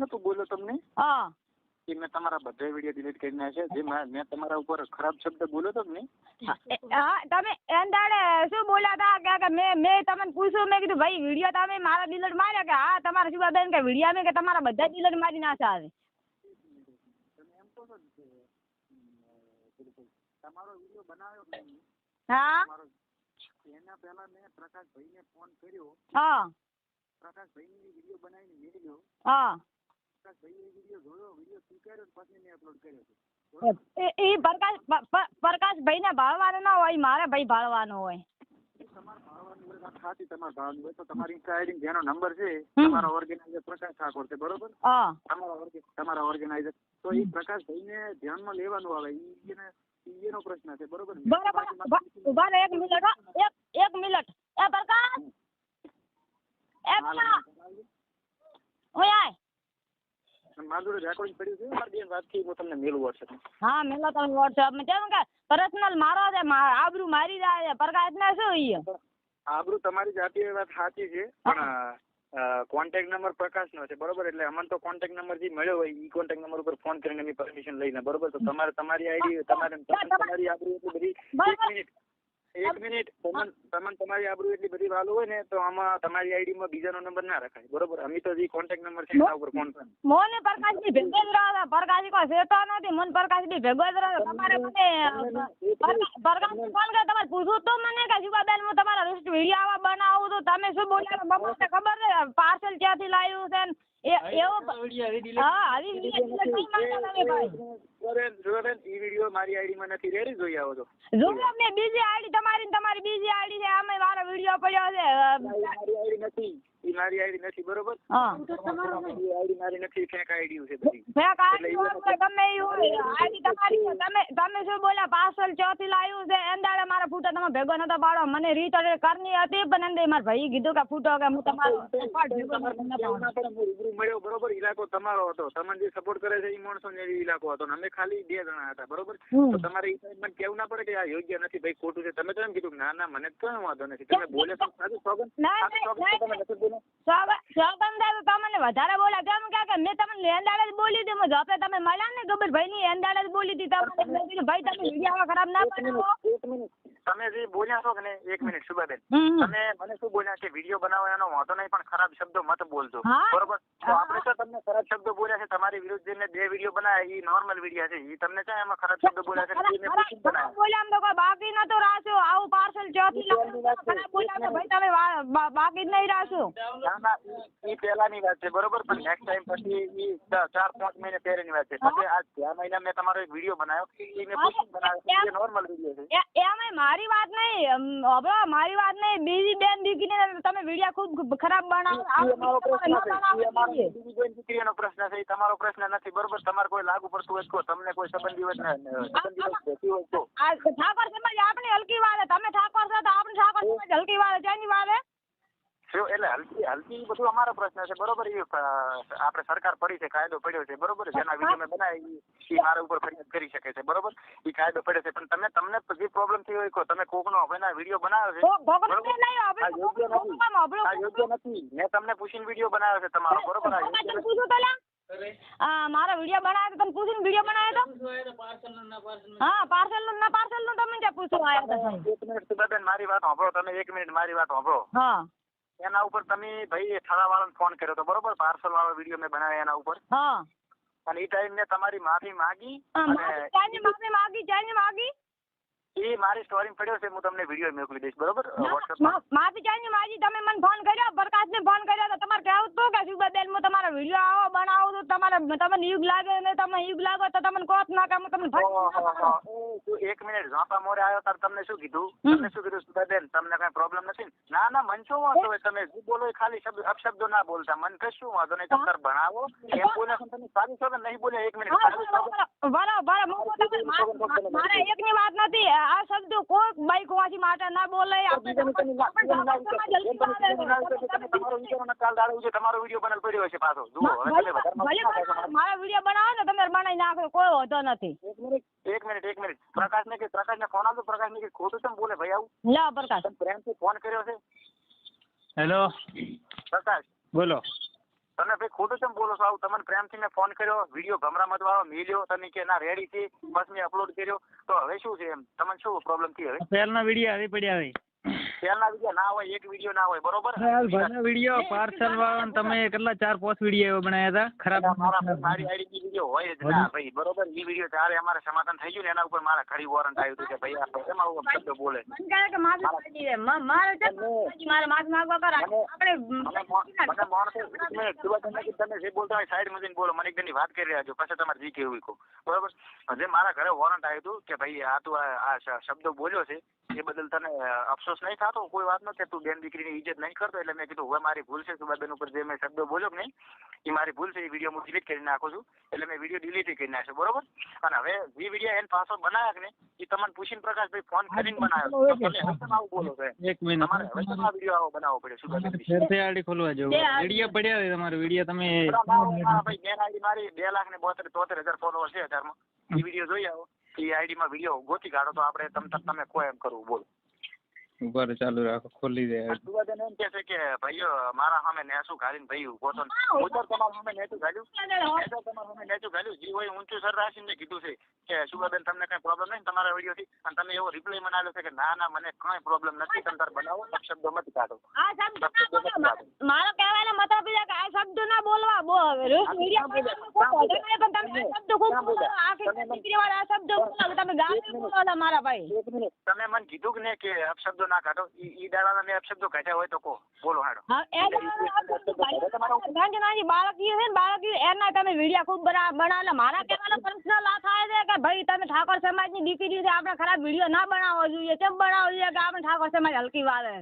કેવું નતું બોલો તમને? હા. કે મેં તમારા બધા વીડિયો ડિલીટ કરી નાખ્યા જે મેં તમારા ઉપર ખરાબ શબ્દ બોલ્યો તો ને હા તમે એન દાડે શું બોલ્યા હતા કે- કે મેં મેં તમને પૂછ્યું મેં કીધું ભાઈ વીડિયો તમે મારા ડિલીટ માર્યા કે હા તમારા શું બેન કે વીડિયો મેં કે તમારા બધા ડિલીટ મારી નાખ્યા છે? છો ને અમ, તમારો વીડિયો બનાવ્યો હા. એના પહેલા મેં પ્રકાશભાઈને ફોન કર્યો. હા. પ્રકાશભાઈને વીડિયો બનાવીને મેળ્યો હા. પ્રકાશભાઈએ વીડિયો જોયો વીડિયો સ્વીકાર્યો ને પછી મેં અપલોડ કર્યો છે. એ એ પ્રકાશ પ- પ- ભાળવાનો ના હોય મારે ભાઈ ભાળવાનો હોય. તમારે ભાવવાની હોય વાત સાચી તમારે ભાવની હોય તો તમારી ઇન્સ્ટા જેનો નંબર છે હમ. તમારા ઓર્ગેનાઇઝર પ્રકાશ ઠાકોર છે બરોબર? તમારા ઓર્ગેનાઇઝર તો એ પ્રકાશભાઈને ધ્યાનમાં લેવાનું આવે એને એનો પ્રશ્ન છે બરોબર બરાબર. ઉભા- એક મિનિટ એક એક મિનિટ. એ પ્રકાશ એ પ્રકાશ ઓય આય. અને મારી જોડે રેકોર્ડિંગ પડ્યું છે. મારી બેન વાત થઈ હું તમને મેલું વોટ્સએપ હા મેલો તમે વોટ્સઅપમાં. કેમ કે પર્સનલ મારો છે આબરૂ મારી જાય છે. પ્રકાશ ને શું ઈ? આબરૂ તમારી જાતિ એ વાત સાચી છે. પણ કોન્ટેક્ટ નંબર પ્રકાશનો છે. બરોબર? એટલે અમને તો કોન્ટેક્ટ નંબર જે મળ્યો હોય ઈ કોન્ટેક્ટ નંબર ઉપર ફોન કરીને એની પરમિશન લઈને. બરોબર? તો તમારે તમારી આઈડી તમારે તમારી આબરૂ એટલી બધી એક મિનિટ એક મિનિટ તમને તમને તમારી આબરૂ એટલી બધી વાલો હોય ને તો આમાં તમારી આઈડીમાં બીજાનો નંબર ના રખાય. બરોબર? અમે તો જે કોન્ટેક્ટ નંબર છે એના ઉપર ફોન કરો. મોને પ્રકાશની ભેગો જ રહો છો. પ્રકાશ કોઈ શેતો નથી મન પ્રકાશની ભેગો જ રહો તમારે મને પ્રકાશ પ્રકાશ ને ફોન કરે તમારે પૂછવું તો મને કે બેન હું તમારા રોસ્ટ વીડિયો આવા બનાવું તો તમે શું બોલ્યા? બપોરે ખબર છે પાર્સલ ક્યાંથી લાવ્યું છે ને? એ એવો હા આવી વીડિયો ઈ વીડિયો મારી આઈડીમાં નથી. રેડી જોઈ આવો તો. મેં બીજી આઈડી તમારી તમારી બીજી આઈડી છે. આમાં મારો વીડિયો પડ્યો છે. મારી આઈડી નથી. ઈ મારી આઈડી નથી બરોબર? હા. આઈડી મારી નથી ફેક આઈડી છે બધી. ફેક આઈડી હોય કે ગમે ઈ હોય આઈડી તમારી છે. તમે તમે શું બોલ્યા? પાર્સલ ચોથી લાવ્યું છે એંદાડે મારા ફૂટો તમે ભેગો નતો પાડો. મને રીત કરની હતી પણ એંદે મારા ભાઈ કીધું કે ફૂટો કે હું તમારો મળ્યો બરોબર? ઈલાકો તમારો હતો. તમને જે સપોર્ટ કરે છે એ માણસો ને એ ઈલાકો હતો. ને અમે ખાલી બે જણા હતા બરોબર? તો તમારે ઈ મને કેવું ના પડે કે આ યોગ્ય નથી ભાઈ ખોટું છે? તમે તો એમ કીધું કે ના ના મને તો કઈ વાંધો નથી. તમે બોલે તો સાચું સોગન તમે નથી સોગંદા તમને વધારે બોલા કેમ કે મેં તમને એંડાળે જ બોલી હતી હું જોપે તમે મળ્યા ને ગબર ભાઈ ની એંદાડે જ બોલી હતી તમને ભાઈ, તમે વીડિયો ખરાબ ના એક મિનિટ. તમે જે બોલ્યા છો કે ને એક મિનિટ હમ. તમે મને શું બોલ્યા કે વીડિયો બનાવવાનો વાંધો નહીં પણ ખરાબ શબ્દો મત બોલજો. બરોબર? તો આપણે તો તમને ખરાબ શબ્દો બોલ્યા છે તમારી વિરુદ્ધ જેને બે વીડિયો બનાવ્યા એ નોર્મલ વીડિયો છે એ તમને ક્યાં એમાં ખરાબ શબ્દો બોલ્યા છે ને એ. બોલ્યા તો કોઈ બાકી નતો રાખ્યો આવું પાર્સલ ચોથી બોલ્યા તો ભાઈ તમે બાકી જ નહીં ના ના પહેલાની વાત છે બરોબર? પણ નેક્સ્ટ ટાઈમ પછી એ ચાર પાંચ મહિને પહેરેની વાત છે. પછી આ ગયા મહિના મેં તમારો એક વીડિયો બનાવ્યો એ મેં પૂછીને બનાવ્યો નોર્મલ વીડિયો છે. એ- એમાંય મારી વાત નહીં હવે મારી વાત નહીં. બીજી બેન દીકરીને તમે વિડિયા ખૂબ ખરાબ બનાવો પ્રશ્ન છે. ઈ અમારો બનાવવું જોઈએ. બીજી બેન દીકરીનો પ્રશ્ન છે. તમારો પ્રશ્ન નથી. બરોબર તમારે કોઈ લાગુ પડતું હોય તો તમને કોઈ સંબંધી હોય સંબંધી હોય તો આ ઠાકોર સમાજ આપણી હલકી વાળે. તમે ઠાકોર છો તો આપણે ઠાકોર સમાજ હલકી વાળે. જેની વાળે એટલે હલકી હલકી બધું અમારો પ્રશ્ન છે. બરોબર એ આપણે સરકાર પડી છે કાયદો પડ્યો છે બરોબર? જેના વીડિયો મેં બનાવી ઈ મારા ઉપર ફરિયાદ કરી શકે છે બરોબર? એ કાયદો પડ્યો છે. પણ તમે તમને જે પ્રોબ્લેમ થયો હોય કહો. તમે કોકનો હવે વીડિયો બનાવ્યો છે? આ યોગ્ય નથી. આ યોગ્ય નથી. મેં તમને પૂછીને વીડિયો બનાવ્યો છે તમારો બરોબર? આ યોગ્ય મારો વીડિયો બનાવ્યો તો તમે પૂછીને વીડિયો બનાવ્યો તો? હા પાર્સલનું ના પાર્સલનું તમે ક્યાં પૂછવા આવ્યા હતા એક મિનિટ સુધાબેન મારી વાત સાંભળો. તમે એક મિનિટ મારી વાત સાંભળો. હા. એના ઉપર તમે ભાઈ થળાવાળાને ફોન કર્યો તો બરોબર? પાર્સલ વાળો વીડિયો મેં બનાવ્યો એના ઉપર. હા. અને એ ટાઈમ મેં તમારી માફી માંગી અને માફી માગી ચાની માગી. એ મારી સ્ટોરી પડ્યો છે હું તમને વીડિયો મોકલી દઈશ બરોબર? ના, વોટ્સઅપમાં મા- માફી ચાની માગી તમે મને ફોન કર્યો પ્રકાશ ફોન કર્યો તો તમારે કહેવું તો કે સુબાબેન હું તમારો વીડિયો આવો બનાવું તો તમારે તમને યુગ લાગે ને તમે યુગ લાગો તો તમને કોત ના કામ તમને તું એક મિનિટ ઝાંપા મોરે આવ્યો તાર તમને શું કીધું. તમને શું કીધું સુધાબેન તમને કઈ પ્રોબ્લેમ નથી ના? ના મન શું વાંધો હોય તમે જે બોલો એ ખાલી શબ્દ અપશબ્દો ના બોલતા મન કશું વાંધો નહીં તમે ભણાવો. એમ બોલે તમે સારી છો નહીં બોલે એક મિનિટ? બરાબર બરાબર મારા એકની વાત નથી આ શબ્દ કોઈ બાઈક હોવાથી માટે ના બોલે આપણે તમારો વીડિયો બનાવ પડ્યો હશે પાછો. જુઓ મારા વીડિયો બનાવો ને તમે બનાવી નાખો કોઈ વાંધો નથી. એક મિનિટ એક મિનિટ એક મિનિટ. પ્રકાશ ને કે પ્રકાશ ને ફોન આવતો પ્રકાશ ને કે ખોટું તમે બોલે ભાઈ આવું? ના પ્રકાશ. તમે પ્રેમથી ફોન કર્યો છે? હેલો. પ્રકાશ. બોલો. તમે ભાઈ ખોટું કેમ બોલો છો? આવું તમને પ્રેમથી મેં ફોન કર્યો વીડિયો ગમરા મતવાળો મેલ્યો, તમે કે ના રેડી છે? બસ મેં અપલોડ કર્યો. તો હવે શું છે એમ? તમને શું પ્રોબ્લેમથી હવે? પહેલાના વીડિયો આવી પડ્યા હોય. પહેલા વીડિયો ના હોય એક વીડિયો ના હોય બરોબર? ભાઈના વીડિયો પાર્સલ વાળા તમે કેટલા ચાર પાંચ વીડિયો બનાવ્યા હતા? ખરાબ મારી આઈડી વીડિયો હોય જ ના ભાઈ બરોબર? ઈ વીડિયો ત્યારે અમારે સમાધાન થઈ ગયું ને એના ઉપર મારા ખરી વોરંટ આવ્યું હતું કે ભાઈ આ કેમ આવું શબ્દ બોલે. કે માફી માંગી દે. મારે છે મારે માફી માંગવા કર આપણે મને મો- મને માણસો એક તમે કે તમે જે બોલતા હોય સાઈડમાં બોલો મને એકદમની વાત કરી રહ્યા છો પછી તમારે જી કેવું કહો. બરોબર? જે મારા ઘરે વોરંટ આવ્યું હતું કે ભાઈ આ તું આ શબ્દો બોલ્યો છે એ બદલ તને અફસોસ નહીં થતો? કોઈ વાત નથી કે તું બેન દીકરીની ઇજ્જત નહીં કરતો એટલે મેં કીધું હવે મારી ભૂલ છે. સુબાબેન ઉપર જે મેં શબ્દો બોલ્યો કે નહીં એ મારી ભૂલ છે એ વીડિયો હું ડિલીટ કરી નાખું છું. એટલે મેં વીડિયો ડિલીટ કરી નાખ્યો બરોબર? અને હવે જે વીડિયો એને પાછો બનાવ્યા કે નહીં એ તમને પૂછીને પ્રકાશભાઈ ફોન કરીને બનાવ્યો. આવું બોલો છે એક મિનિટ. તમારે હવે આ વીડિયો આવો બનાવવો પડે સુબાબેન વિશે? આઈડી ખોલવા જવું વીડિયો પડ્યા હોય તમારો વીડિયો તમે ભાઈ બેન આઈડી મારી બે લાખ ને બોતેર તોતેર હજાર ફોલોઅર છે અત્યારમાં એ વીડિયો જોઈ આવો. એ આઈડી માં વીડિયો ગોતી કાઢો તો આપણે તમ તમ તમે કોઈ એમ કરવું બોલો. ઉપર ચાલુ રાખો ખોલી દે. એમ કહે છે કે ભાઈઓ મારા સામે નેસું ઘાલીને ભાઈ ઊભો તો ઉધર તમારા સામે નેસું ઘાલ્યું? મેં તમારા સામે નેસું ઘાલ્યું? જે હોય ઊંચું સર રાખીને કીધું છે કે સુવાબેન તમને કઈ પ્રોબ્લેમ નહીં તમારા વીડિયો થી અને તમે એવો રિપ્લાય મને આપ્યો છે કે ના ના મને કઈ પ્રોબ્લેમ નથી. તમે તાર બનાવો શબ્દો મત કાઢો. મારો કહેવાનો મતલબ એ છે કે આ શબ્દ ના બોલવા. બો રોજ મીડિયા પર ખૂબ વધારે પણ તમે આ શબ્દ ખૂબ બોલો આખી દીકરીવાળા આ શબ્દ બોલો તમે ગાલી બોલો છો મારા ભાઈ. એક મિનિટ. તમે મને કીધું કે ને કે અપશબ્દો ના કાઢો. ઈ ઈ દાડાના મેં અપશબ્દો કાઢ્યા હોય તો કહો. બોલો હાડો. હા એ નાની નાની બાળકી છે ને બાળકી એના તમે વીડિયો ખૂબ બના બનાવેલા મારા કહેવાનો પર્સનલ આ થાય છે કે ભાઈ તમે ઠાકોર સમાજની દીકરી છે આપણે ખરાબ વીડિયો ના બનાવવો જોઈએ. કેમ બનાવવો જોઈએ કે આપણે ઠાકોર સમાજ હલકી વાળે?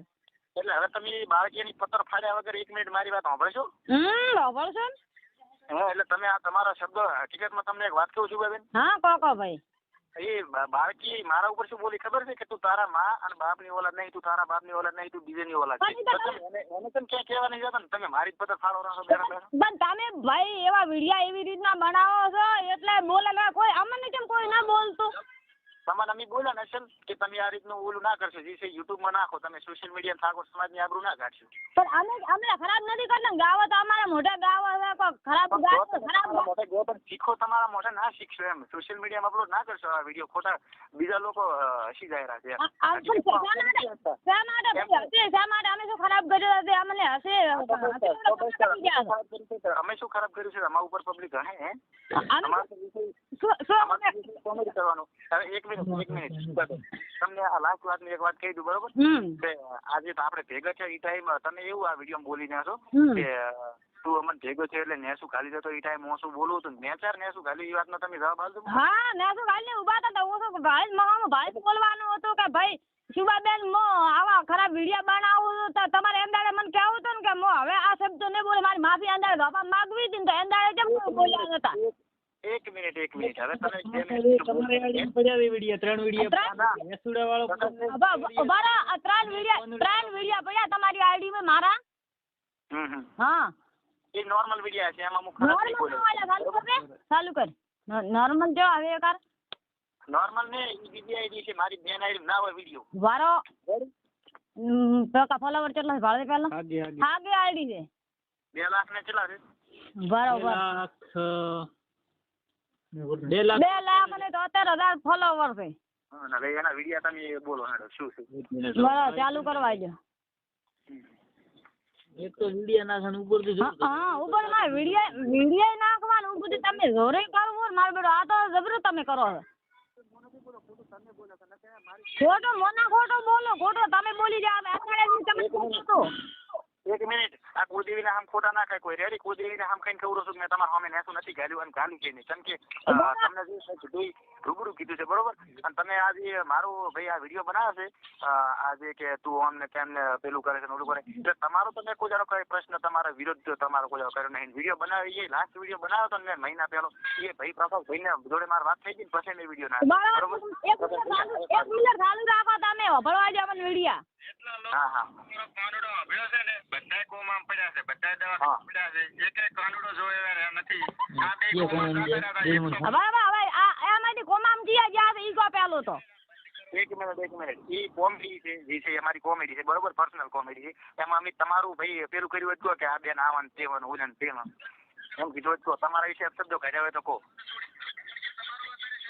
એટલે હવે તમે બાળકીની પતર ફાડ્યા વગર એક મિનિટ મારી વાત સાંભળશો? હમ સાંભળશો ને? હા એટલે તમે આ તમારા શબ્દ હકીકતમાં તમને એક વાત કહું છું બેન હા કોકો ભાઈ. એ બાળકી મારા ઉપર શું બોલી ખબર છે કે તું તારા માં અને બાપની ઓલાદ નહીં તું તારા બાપની ઓલાદ નહીં તું ઓલાદ તો તો તમે એને તમે ક્યાં કહેવા નહીં જતા ને તમે મારી જ ફાળો ફાડો રહો પણ તમે ભાઈ એવા વિડિયા એવી રીતના બનાવો છો એટલે બોલે ના કોઈ અમને કેમ કોઈ ના બોલતું? તમારે અમે બોલ્યા ને અસલ કે તમે આ રીતનું ઓલું ના કરશો જે છે યુટ્યુબમાં નાખો તમે સોશિયલ મીડિયા ઠાકોર સમાજની આબરૂ ના કાઢશો પણ અમે અમે ખરાબ નથી કરતા ગાવો તો અમારા મોઢા ગાવો હવે કો ખરાબ ગાવો ખરાબ મોઢે ગયો પણ શીખો તમારા મોઢે ના શીખશો એમ. સોશિયલ મીડિયામાં અપલોડ ના કરશો આ વીડિયો ખોટા બીજા લોકો હસી જાય રહ્યા છે એમ. આ- આ પણ શા માટે શા માટે શા માટે અમે શું ખરાબ કર્યું હશે અમને હશે અમે શું ખરાબ કર્યું છે? અમે શું ખરાબ કર્યું છે? અમારા ઉપર પબ્લિક હે? અમારે શું શું કોમેડી કરવાનું? હવે એક મિનિટ એક મિનિટ તમને આ લાસ્ટ વાત એક વાત કહી દઉં બરોબર? કે આજે તો આપણે ભેગા છે એ ટાઈમ તમે એવું આ વીડિયો બોલી છો કે તું અમને ભેગો છે એટલે નેસુ ખાલી જતો એ ટાઈમ હું શું બોલું હતું મેં ચાર નેસુ ખાલી એ વાતનો તમે જવાબ આપજો. હા નેસુ શું ભાઈ ઊભા હતા તો હું શું ભાઈ મામા ભાઈ બોલવાનું હતું કે ભાઈ શિવાબેન મો આવા ખરાબ વીડિયો બનાવું તો તમારે એમ દાડે મને કહેવું હતું ને કે મો હવે આ શબ્દ નહીં બોલે મારી માફી અંદાડે બાપા માગવી હતી ને તો એમ દાડે કેમ બોલ્યા નતા એક મિનિટ એક મિનિટ. હવે તમે જે તમારી મિનિટ પડ્યા હોય ત્રણ વીડિયો? વેસુડા વાળો આ ત્રણ વિડિયા ત્રણ વિડિયા પડ્યા તમારી આઈડી માં મારા? હમ હમ. હા. એ નોર્મલ વિડિયા છે એમાં મુખ નોર્મલ વાળા ચાલુ કર ચાલુ કર. નોર્મલ જો હવે કર નોર્મલ ને ઈ બીજી આઈડી છે મારી બેન આઈડી ના હોય વીડિયો. વારો. ટકા ફોલોવર કેટલા છે ભાડે પહેલા આગે આઈડી છે. બે લાખ ને કેટલા છે? બરોબર. લાખ બે લાખ બે લાખ અને તોતેર હજાર ફોલોવર છે. હા, ને હવે એના વીડિયો તમે બોલો હાડો શું છે? બરાબર ચાલુ કરવા દો. એક તો વીડિયો નાખવાનું ઉપરથી હા, હા ઉપરમાં વીડિયો વીડિયો નાખવાનું ઉપર તમે જોરે કરવો મારું આ તો જબરું તમે કરો છો. ખોટો મોના ખોટો બોલો ખોટો તમે બોલી જાવ તમે ખોટો એક મિનિટ. આ કુલદેવીના આમ ખોટા ના ખાય કોઈ રેડી. કુલદેવીના આમ ખાઈને ખબર છું કે મેં તમારા સામે નેસું નથી ગાલ્યું અને ગાલું કે નહીં કેમ કે તમને જે મેં કીધું રૂબરૂ કીધું છે બરોબર? અને તમે આ જે મારું ભાઈ આ વીડિયો બનાવે છે આ જે કે તું અમને કેમ ને પેલું કરે છે ઓલું કરે એટલે તમારો તમે કોઈ જાણો કઈ પ્રશ્ન તમારા વિરોધ તમારો કોઈ જાણો કર્યો નહીં. વીડિયો બનાવી એ લાસ્ટ વીડિયો બનાવ્યો તો ને મેં મહિના પહેલો એ ભાઈ પ્રભાવ ભાઈને જોડે મારી વાત થઈ ગઈ પછી મેં વીડિયો ના બરોબર. એક મિનિટ ચાલુ રાખો તમે. ભળવા જાવ વિડીયા. હા હા. છે કોમામ પડ્યા છે બધા દવા પડ્યા છે. એક એક કાનુડો જોયો એવા નથી. આ બે. તો હવે હવે હવે આ એમાંથી કોમામ જીયા જ્યાં છે ઈ કો પેલું તો. એક મિનિટ એક મિનિટ. ઈ કોમેડી છે જે છે એ અમારી કોમેડી છે બરોબર પર્સનલ કોમેડી છે. એમાં અમે તમારું ભાઈ પેલું કર્યું હતું કે આ બેન આવાનું તેવાનું ઓલાને તેવાનું. એમ કીધું હતું. તમારા વિશે શબ્દો કાઢ્યા હોય તો કહો.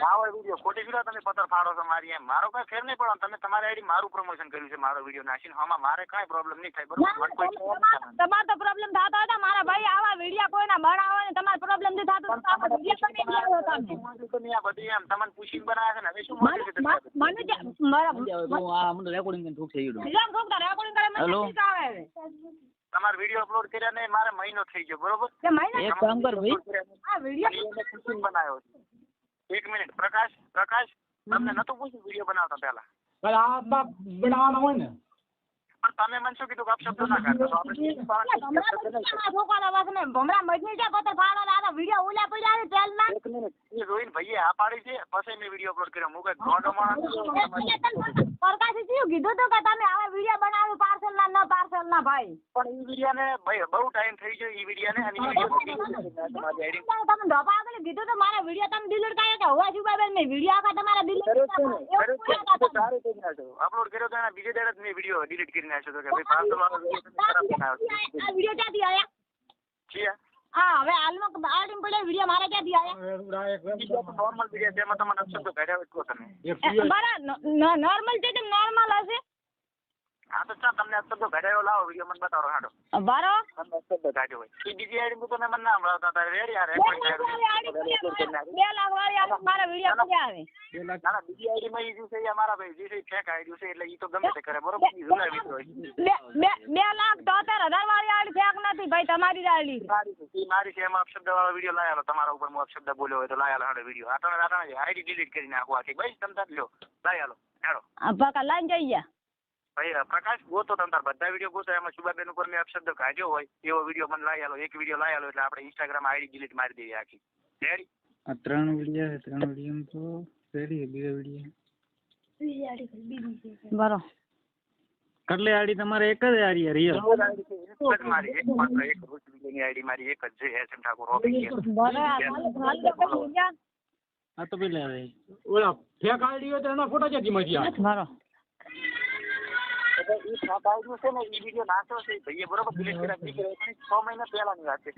ના હોય વીડિયો ખોટી વીડિયો તમે પતર ફાડો છો મારી એમ. મારો કઈ ફેર નહીં પડવાનો તમે તમારી આઈડી મારું પ્રમોશન કર્યું છે મારો વીડિયો નાખીને. આમાં મારે કાંઈ પ્રોબ્લેમ નહીં થાય. બરોબર. તમારે તો પ્રોબ્લેમ થતો હતો. મારા ભાઈ આવા વીડિયો કોઈના બનાવો ને તમારે પ્રોબ્લેમ નહીં થતો. તો આવા વીડિયો તમે બનાવો બધી એમ. તમને પૂછીને છે ને હવે શું મને મળે છે મને જે મારા મને રેકોર્ડિંગ કરીને ઠૂક છે ઈડો વિલમ કોક તો રેકોર્ડિંગ કરે મને આવે હવે. તમારો અપલોડ કર્યા ને મારે મહિનો થઈ ગયો બરોબર? એક કામ કર ભાઈ. આ વીડિયો બનાવ્યો છે. એક મિનિટ પ્રકાશ પ્રકાશ તમને નતું પૂછ્યું વીડિયો બનાવતા પહેલા? પણ આ બનાવવાનો હોય ને. પણ તમે મને શું કીધું કે અપશબ્દો ના કાઢો? તો આપણે ભમરા મજની ને ભમરા છે પતર ફાડો લાનો વીડિયો ઉલા પડ્યા છે તેલમાં એક મિનિટ. એ જોઈને ભાઈએ આ પાડી છે પછી મેં વીડિયો અપલોડ કર્યો. હું કઈ ગોંડો માણસ પ્રકાશે શું કીધું તો કે તમે આવા વીડિયો બનાવો પાર્સલ ના ન પાર્સલ ના ભાઈ? પણ એ વિડીયાને ભાઈ બહુ ટાઈમ થઈ ગયો અને એ વીડિયો તમે ધોપા આગળ કીધું તો મારા વીડિયો તમે ડિલીટ કર્યો કે હોવા છુપા બેન મેં વીડિયો આખા તમારા ડિલીટ અપલોડ કર્યો તો એના બીજે દાડે જ મેં વીડિયો ડિલીટ કરી નાખ્યો તો કે ભાઈ પાર્સલ વાળો વીડિયો તમે ખરાબ બનાવ્યો છે. આ વીડિયો ક્યાંથી આયા છીએ હા હવે હાલમાં આ ટીમ પડે વીડિયો મારા ક્યાંથી આયા નોર્મલ વીડિયો છે એમાં તમને અપશબ્દો કાઢ્યા હોય તમે. બરાબર નોર્મલ છે કે નોર્મલ હશે? હા તો ચા તમને કાઢ્યો લાવો વીડિયો મને બતાવો હાડો. બરો તમને હોય. એ બીજી આઈડી તમે મને ના સંભળાવતા હતા રેડી આ બે રેકોર્ડિંગ લાખ બે લાખ વાળી આડી મારા વીડિયો ક્યાં આવે. ના ના બીજી આઈડી માં ઈ છે એ ભાઈ જે છે ફેક આઈડી છે એટલે ઈ તો ગમે તે કરે બરોબર? ઈ જૂના video બે બે બે લાખ તોતેર હજાર વાળી આડી ફેક નથી ભાઈ તમારી જ આડી મારી છે ઈ મારી છે એમાં અપશબ્દ વાળો વીડિયો લાયેલો તમારા ઉપર હું અપશબ્દ બોલ્યો હોય તો લાયેલો હાડો વીડિયો આટણે આટણે આઈડી ડિલીટ કરી નાખો આખી. ભાઈ તમ લો લ્યો લાયેલો હેડો. આ પકા લાઈન જઈ ગયા. પ્રકાશ ગોતો તમ તાર બધા વીડિયો ગોતો. એમાં શુભાબેન ઉપર મેં અપશબ્દ કાઢ્યો હોય. એવો વીડિયો મને લાયેલો. એક વીડિયો લાયેલો એટલે આપણે ઇન્સ્ટાગ્રામ આઈડી ડિલીટ મારી દઈએ આખી. રેડી આ ત્રણ વીડિયો છે. ત્રણ વીડિયો તો રેડી બીજો વીડિયો. બરો. કેટલી આડી તમારે એક જ આડી રિયલ એક જ મારી એક માત્ર એક રૂચ વિડીયોની આઈડી મારી. એક જ છે એસ એમ ઠાકોર ઓફિશિયલ બરો હાલ તો પછી વીડિયો આ તો પેલા આવે. ઓલા ફેક આઈડી હોય તો એના ફોટા ક્યાંથી મળી આવે બરો. એટલે છે ને ઈ વીડિયો નાખ્યો છે ભાઈએ બરોબર ડિલીટ કર્યા નીકળે પણ છ મહિના પહેલાની વાત છે.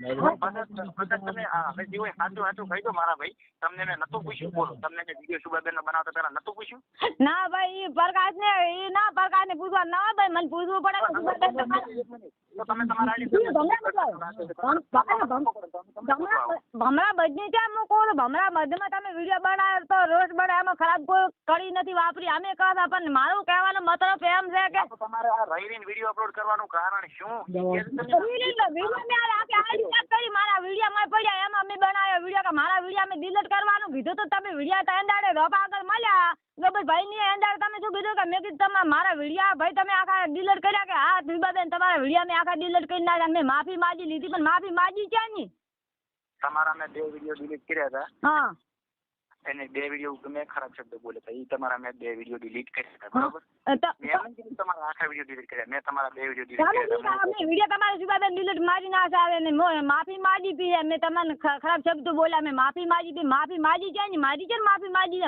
તમે આ હવે જે હોય સાચું સાચું કહી દો મારા ભાઈ તમને મેં નતું પૂછ્યું બોલો. તમને મેં વીડિયો શુભાબેન નો બનાવતા પહેલા નતું પૂછ્યું? ના ભાઈ એ પ્રકાશ ને ઈ ના પ્રકાશ ને પૂછવા ના ભાઈ મને પૂછવું પડે તો તમે તમારા ભમરા હું કહું છું, ભમરા બજમાં તમે વીડિયો બનાવ્યો તો રોજ બને એમાં ખરાબ કોઈ કડી નથી વાપરી. અમે કહા પણ મારું કહેવાનો મતલબ એમ છે કે તમારે આ રહીને વીડિયો અપલોડ કરવાનું કારણ શું? કરી મારા વીડિયો માં પડ્યા એમાં મેં બનાવ્યો વીડિયો કે મારા વીડિયો મેં ડિલીટ કરવાનું કીધું તો તમે વીડિયો તો એંડાડે રોપા આગળ મળ્યા. તો ભાઈ ભાઈ ની એંડાડે તમે શું કીધું કે મેં કીધું તમે મારા વીડિયો ભાઈ તમે આખા ડિલીટ કર્યા કે હા દીબાબેન તમારા વીડિયો મેં આખા ડિલીટ કરી નાખ્યા મેં માફી માંગી લીધી પણ માફી માંગી ક્યાં ની તમારા મેં બે વીડિયો ડિલીટ કર્યા હતા. હા. એને બે વીડિયો મેં ખરાબ શબ્દ બોલ્યા હતા એ તમારા મેં બે વીડિયો ડિલીટ કર્યા હતા બરોબર? મેં તમારા આખા વીડિયો ડિલીટ કર્યા. મેં તમારા બે વીડિયો ડિલીટ કર્યા મેં વીડિયો તમારા દીબાબેન ડિલીટ મારી ના આવે ને માફી માંગી પી મેં તમને ખરાબ શબ્દ બોલ્યા મેં માફી માંગી પી માફી માંગી ક્યાં ને મારી કેમ માફી માંગી? છે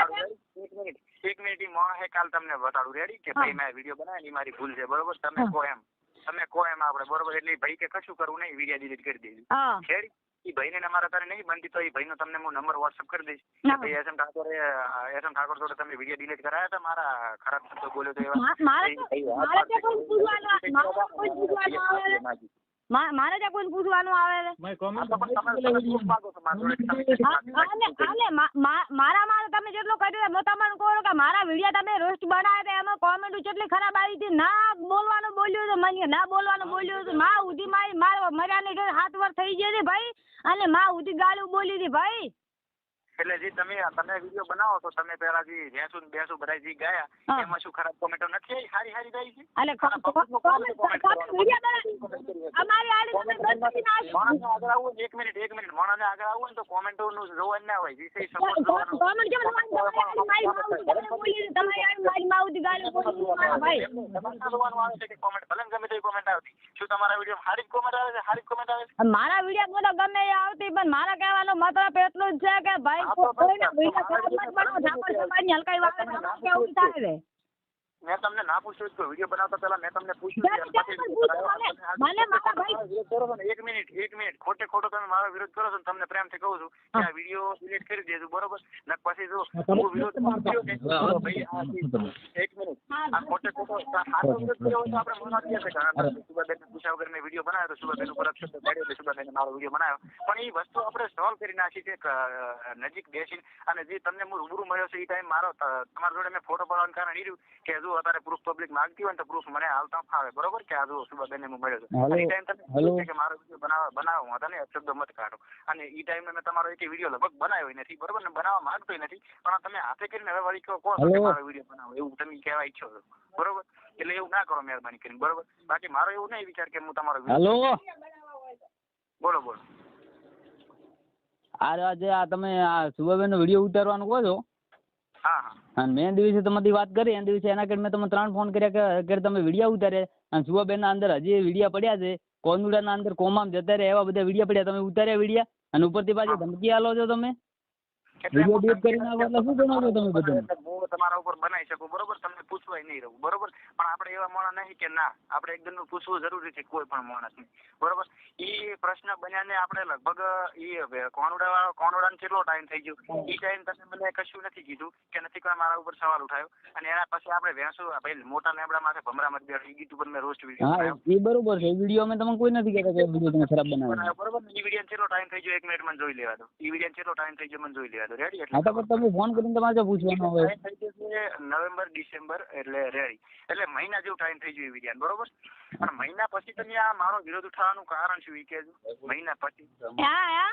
છે. એક મિનિટ એક મિનિટ મોણ હે કાલ તમને બતાડું. રેડી કે ભાઈ મેં વીડિયો બનાવ્યો એ મારી ભૂલ છે બરોબર? તમે કહો એમ. તમે કહો એમ આપણે બરોબર? એટલે ભાઈ કે કશું કરવું નહીં વીડિયો ડિલીટ કરી દેજો. રેડી ઈ ભાઈને ને અમારા તારે નહીં બનતી તો ઈ ભાઈનો તમને હું નંબર વોટ્સઅપ કરી દઈશ. ભાઈ એસ એમ ઠાકોરે એસ એમ ઠાકોર જોડે તમે વીડિયો ડિલીટ કરાયા હતા? મારા ખરાબ શબ્દો બોલ્યો તો એવા મારે જ કોઈ પૂછવાનું આવે છે. મારા મારે તમે જેટલો કર્યું તમને કહો કે મારા વીડિયો તમે રોસ્ટ બનાવ્યા હતા એમાં કોમેન્ટ જેટલી ખરાબ આવી હતી ના બોલવાનું બોલ્યું હતું મને ના બોલવાનું બોલ્યું હતું. માં ઉધી મારી મારા મર્યાની ઘરે હાથ વર થઈ ગઈ હતી ભાઈ અને માં ઉધી ગાળું બોલી હતી ભાઈ. એટલે જે તમે તમે વીડિયો બનાવો તો તમે પેલા જે ભેંસું ને ભેંસું બધા જે ગાયા એમાં શું ખરાબ કોમેન્ટો નથી આવી? સારી સારી ગઈ છે? એટલે અમારી આડી તમે આગળ હોય એક મિનિટ એક મિનિટ. માણસને આગળ આવવું હોય ને તો કોમેન્ટોનું જોવાનું ના હોય. વિષય સપોર્ટ જોવાનું કોમેન્ટ કેમ તમારી મારી મારી મારી વીડિયો સારી કોમેન્ટ આવે છે કોમેન્ટ આવે મારા વીડિયો બધા ગમે એ આવતી પણ મારા કહેવાનો મતલબ એટલું જ છે કે ભાઈ તો વીડિયો ખરાબ મત બનાવો ઠાકોર સમાજની હલકાઈ વાત કેવું થાય મેં તમને ના પૂછ્યું તો વીડિયો બનાવતા પહેલા મેં તમને પૂછ્યું એક મિનિટ એક મિનિટ. ખોટે ખોટો તમે મારો વિરોધ કરો છો તમને પ્રેમથી કહું છું કે આ વીડિયો ડિલીટ કરી દેજો બરોબર? ને પછી જો હું વિરોધ કર્યો ભાઈ એક મિનિટ. આ ખોટે ખોટો સાચો વિરોધ કર્યો હોય તો આપણે પૂછ્યા વગર મેં વીડિયો બનાવ્યો તો સુભાબેન ઉપર અક્ષર કાઢ્યો એટલે સુભાબેને મારો વીડિયો બનાવ્યો. પણ એ વસ્તુ આપણે સોલ્વ કરી નાખી છે નજીક બેસીને. અને જે તમને હું રૂબરૂ મળ્યો છે એ ટાઈમ મારો તમારા જોડે મેં ફોટો પાડવાનું કારણ એ રહ્યું કે જો અત્યારે પ્રૂફ પબ્લિક માંગતી હોય તો પ્રૂફ મને હાલતા ફાવે. બરોબર કે આ જો બેન હું મળ્યો છું. એ ટાઈમ તમે કે મારો વીડિયો બનાવવા બનાવો હું તને અપશબ્દો મત કાઢો. અને એ ટાઈમે મેં તમારો એક વીડિયો લગભગ બનાવ્યો નથી બરોબર ને? બનાવવા માંગતો નથી પણ તમે હાથે કરીને હવે વળી કહો કે મારો વીડિયો બનાવો? એવું તમે કહેવા ઈચ્છો છો. બરોબર? એટલે એવું ના કરો મહેરબાની કરીને બરોબર? બાકી મારો એવું નહીં વિચાર કે હું તમારો હેલો. બોલો બોલો. આ આજે આ તમે આ સુભાબેનનો વીડિયો ઉતારવાનું કહો છો? હા હા. અને મેં દિવસે તમારી વાત કરી, એના દિવસે એના કરીને મેં તમને ત્રણ ફોન કર્યા કે તમે વિડીયા ઉતારે અને સુભાબેનના અંદર હજી વિડીયા પડ્યા છે. કોનુડાના અંદર કોમામ જતા રહે એવા બધા વિડીયા પડ્યા. તમે ઉતાર્યા વિડીયા અને ઉપરથી પાછી ધમકી આપો છો તમે? વીડિયો હું કરીને આવો એટલે શું બનાવો તમે બધાને? હું તમારા ઉપર બનાવી શકું બરોબર? તમને પૂછવાય નહીં રહું બરોબર? પણ આપણે એવા માણસ નહીં કે ના આપણે એકદમ પૂછવું જરૂરી છે કોઈ પણ માણસને બરોબર? એ પ્રશ્ન બન્યાને આપણે લગભગ એ કોણોડા વાળો કોનુડાને કેટલો ટાઈમ થઈ ગયો? એ ટાઈમ તમે મને કશું નથી કીધું કે નથી કોઈ મારા ઉપર સવાલ ઉઠાયો. અને એના પછી આપણે ભેંસું ભાઈ મોટા લેબડા માથે ભમરા મત બેઠો એ ગીત ઉપર મેં રોસ્ટ વીડિયો હા બરોબર છે. વીડિયો મેં તમને કોઈ નથી કહેતા કે વીડિયો તમે ખરાબ બનાવ્યો. બરોબર? એ વીડિયો કેટલો ટાઈમ થઈ ગયો? એક મિનિટ મને જોઈ લેવા દો. એ વીડિયો કેટલો ટાઈમ થઈ ગયો? મને જોઈ લેવા દો. રેડી હા તો પણ તમે ફોન કરીને તમારે પૂછવાનું હોય થઈ ગયો છે નવેમ્બર ડિસેમ્બર એટલે રેડી એટલે મહિના જેવું ટાઈમ થઈ ગયો વિદ્યાન બરોબર? પણ મહિના પછી તમે આ મારો વિરોધ ઉઠાવવાનું કારણ શું કે મહિના પછી. હા હા.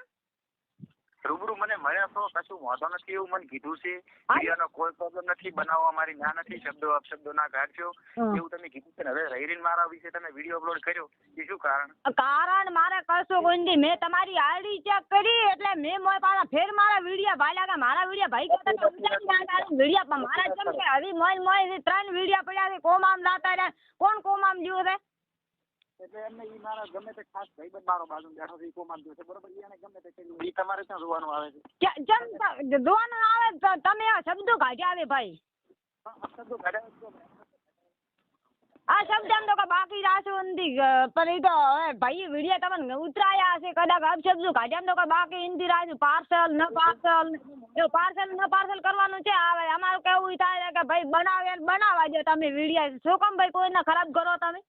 રૂબરૂ મને મળ્યા તો કશું વાંધો નથી એવું મને કીધું છે. ક્રિયાનો કોઈ પ્રોબ્લેમ નથી બનાવવા મારી ના નથી શબ્દો અપશબ્દો ના કાઢશો એવું તમે કીધું છે હવે રહીને મારા વિશે તમે વીડિયો અપલોડ કર્યો એ શું કારણ? કારણ મારે કશું કોઈ મેં તમારી આઈડી ચેક કરી એટલે મેં મોય પાછા ફેર મારા વીડિયો ભાઈ લાગે મારા વીડિયો ભાઈ કરતા તો વીડિયો પણ મારા જેમ કે હવે મોય મોય ત્રણ વીડિયો પડ્યા છે કોમામ દાતા રહ્યા કોણ કોમામ જીવો છે? એટલે એમને ઈ મારા ગમે તે ખાસ ભાઈબંધ મારો બાજુ બેઠો છે ઈ કોમાન છે બરોબર? ઈ એને ગમે તે કર્યું ઈ તમારે ત્યાં જોવાનું આવે છે. કે- જેમ ત- જોવાનું આવે તો તમે એવા શબ્દો કાઢ્યા આવે ભાઈ. શબ્દો કાઢ્યા જ છો. આ શબ્દ એમ તો કે બાકી રાખ્યું નથી અ, પણ ઈ તો હવે ભાઈ વીડિયો તમને ઉતરાયા હશે કદાચ અપશબ્દો કાઢ્યા એમ તો કે બાકી હિન્દી રાખ્યું પાર્સલ ન પાર્સલ એવું પાર્સલ ન પાર્સલ કરવાનું છે હવે અમારું કેવું ઈ થાય છે કે ભાઈ બનાવે ને બનાવવા દો તમે વીડિયો. શું કામ ભાઈ કોઈને ખરાબ કરો તમે?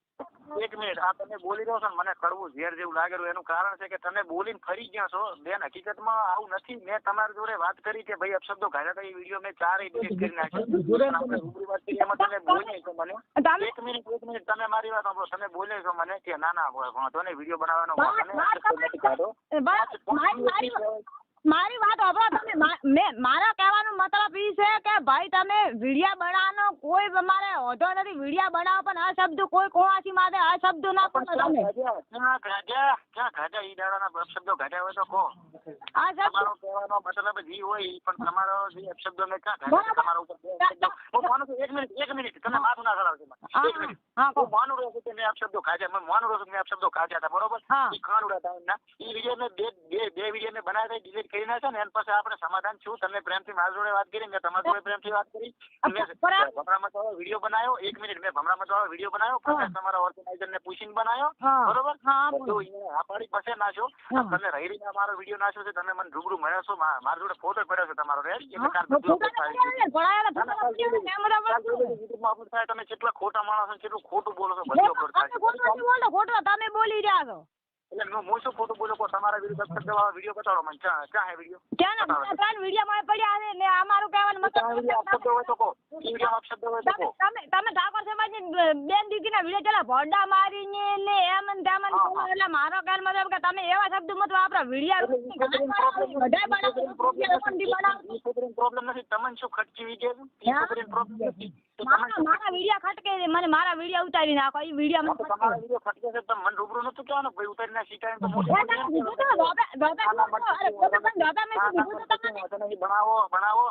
એક મિનિટ આ તમે બોલી રહ્યો છો ને મને કડવું ઝેર જેવું લાગેલું એનું કારણ છે કે તમે બોલીને ફરી ગયા છો. બેન હકીકતમાં આવું નથી. મેં તમારી જોડે વાત કરી કે ભાઈ અપશબ્દો કાઢ્યા થઈ વીડિયો મેં ચારે ડિલીટ કરી નાખ્યો. બોલી એક મિનિટ એક મિનિટ તમે મારી વાત સાંભળો. તમે બોલ્યા છો મને કે ના ના વાંધો નહીં. વીડિયો બનાવવાનો મારી વાત સાંભળો તમે. મેં મારા કહેવાનો મતલબ એ છે કે ભાઈ તમે વિડીયા બનાવવાનો કોઈ તમારે હોતો નથી. વિડીયા બનાવો પણ આ શબ્દ કોઈ કોવાસી માટે આ શબ્દ ના પણ તમે? ગાજા ક્યાં ગાઢ્યા ઈ દાડાના અપશબ્દો ગાજા હોય તો કહો. આ શબ્દ કહેવાનો મતલબ જે હોય પણ તમારો જે અપશબ્દો મેં ક્યાં ગાજા? તમારા ઉપર હું માનું છું એક મિનિટ એક મિનિટ. તમે માથું ના કરાવજો હા, એક મિનિટ. હા, માનું રહું છું કે મેં અપશબ્દો કાઢ્યા મેં માનું રહું છું કે મેં અપશબ્દો ગાજા હતા બરોબર? હા. ઈ ખાનુડા ટાઈમના ઈ વીડિયો મેં બે બે બે વીડિયો બનાવ્યા ડિલીટ કરી નાખ્યા ને એના પછી આપણે સમાધાન છું તમે પ્રેમથી મારા જોડે વાત કરી મેં તમારા જોડે પ્રેમથી વાત કરી. મેં. ભમરામાં વાળો વીડિયો બનાવ્યો. એક મિનિટ મેં ભમરામાં વાળો વીડિયો બનાવ્યો. તમારા ઓર્ગેનાઇઝર ને પૂછીને બનાવ્યો. બરોબર? બધું. પાડી પછી નાખ્યો. તમે રહી રહીને મારો વીડિયો નાખ્યો છે તમે મને રૂબરૂ મળ્યા છો મારા જોડે ફોટો પડ્યો છે તમારો રેડ એટલે બધું તમે કેટલા ખોટા માણસો કેટલું ખોટું બોલો છો બધું ખોટું તમે બોલી રહ્યા છો. એટલે હું હું શું ખોટું બોલો તમારા વિરુદ્ધ અક્ષર વીડિયો બતાડો મને ક્યાં ક્યાં હે વીડિયો ક્યાં ના ત્રણ વીડિયો માં પડ્યા છે ને અમારું કહેવાનું મતલબ અપશબ્દ હોય તો કહો ઈ વીડિયો અપશબ્દ હોય તો કહો તમે તમે ઠાકોર સમાજની બેન દીકરીના વીડિયો ચલા ભોડા મારીને ને એમ ને તેમ. એટલે મારો કહેવાનો મતલબ કે તમે એવા શબ્દ મત વાપરો વીડિયો પ્રોબ્લેમ નથી તમને શું ખર્ચી વી પ્રોબ્લેમ નથી તો મારા મારા વિડિયા ખટકે છે મને મારા વિડિયા ઉતારી નાખો એ વિડિયા મને તમારા વીડિયો ખટકે છે તમે મને રૂબરૂ નતું કહેવાનું ભાઈ ઉતારી ના શીખાય તો મોટી અરે શું બનાવો બનાવો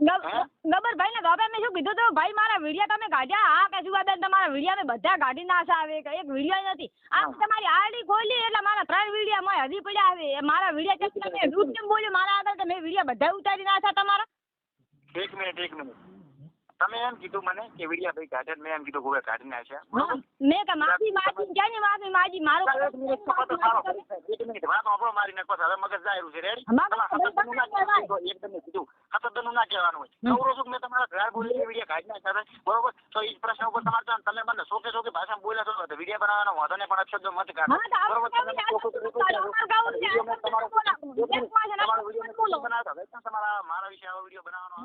ગબ્બરભાઈ ને બાબા મેં શું કીધું તો ભાઈ મારા વિડિયા તમે કાઢ્યા? આ કે બેન તમારા વીડિયો મેં બધા કાઢી નાખા આવે એક વીડિયો નથી. આ તમારી આરડી ખોલી એટલે મારા ત્રણ વીડિયો માં હજી પડ્યા આવે. એ મારા વિડિયા ચેક તમે રૂટ કેમ બોલ્યો? મારા આગળ મેં વિડીયા બધા ઉતારી નાખ્યા તમારા. એક મિનિટ એક મિનિટ. તમે એમ કીધું મને કે વિડિયાભાઈ ગાર્ડન મેં એમ કીધું ગોવા ગાર્ડન આવ્યા છે. મેં કે માફી માફી ક્યાં ને માફી માજી મારો એક મિનિટ સારો એક મિનિટ વાત આપણો મારી નાખો હવે મગજ જાયરું છે. રેડી એક તમને કીધું હતદનું ના કહેવાનું હોય. કવરો છું મેં તમારા ઘર બોલી વિડિયા ગાર્ડન સાથે બરોબર? તો એ પ્રશ્ન ઉપર તમારે તમે મને સોકે સોકે ભાષામાં બોલ્યા છો તો વિડિયા બનાવવાનો વાંધો ને પણ અક્ષર મત કાઢો. બરોબર? તમે તમારા મારા વિશે આવો વિડિયો બનાવવાનો